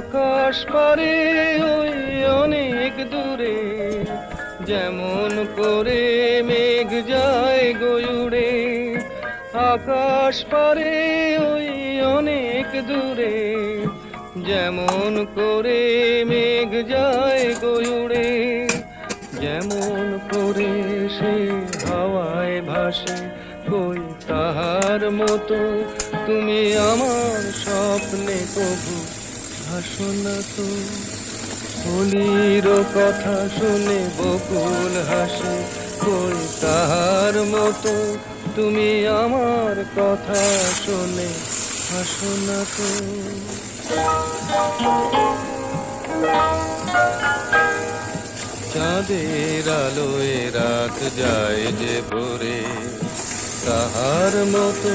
আকাশ পারে ওই অনেক দূরে, যেমন করে মেঘ যায় গয়ুড়ে আকাশ পারে ওই অনেক দূরে, যেমন করে মেঘ যায় গয়ুড়ে যেমন করে সে হাওয়ায় ভাসে কই তাহার মতো, তুমি আমার স্বপ্নে কবু হাসো না তো হোলির কথা শুনে বকুল হাসে কই তাহার মতো তুমি আমার কথা শুনে হাসো না তো। চাঁদের আলোয় রাত যায় যে ভোরে, তাহার মতো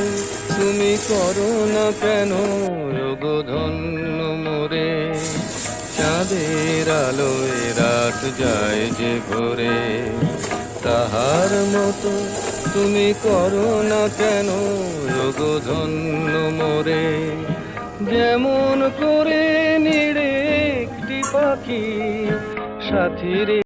তুমি করো না কেন যোগো ধন্য মোরে চাঁদের আলোয় রাত যায় যে ভোরে। তাহার মতো তুমি করো না কেন ধন্য মোরে? যেমন করে নিড়ে একটি পাখি, সাথীর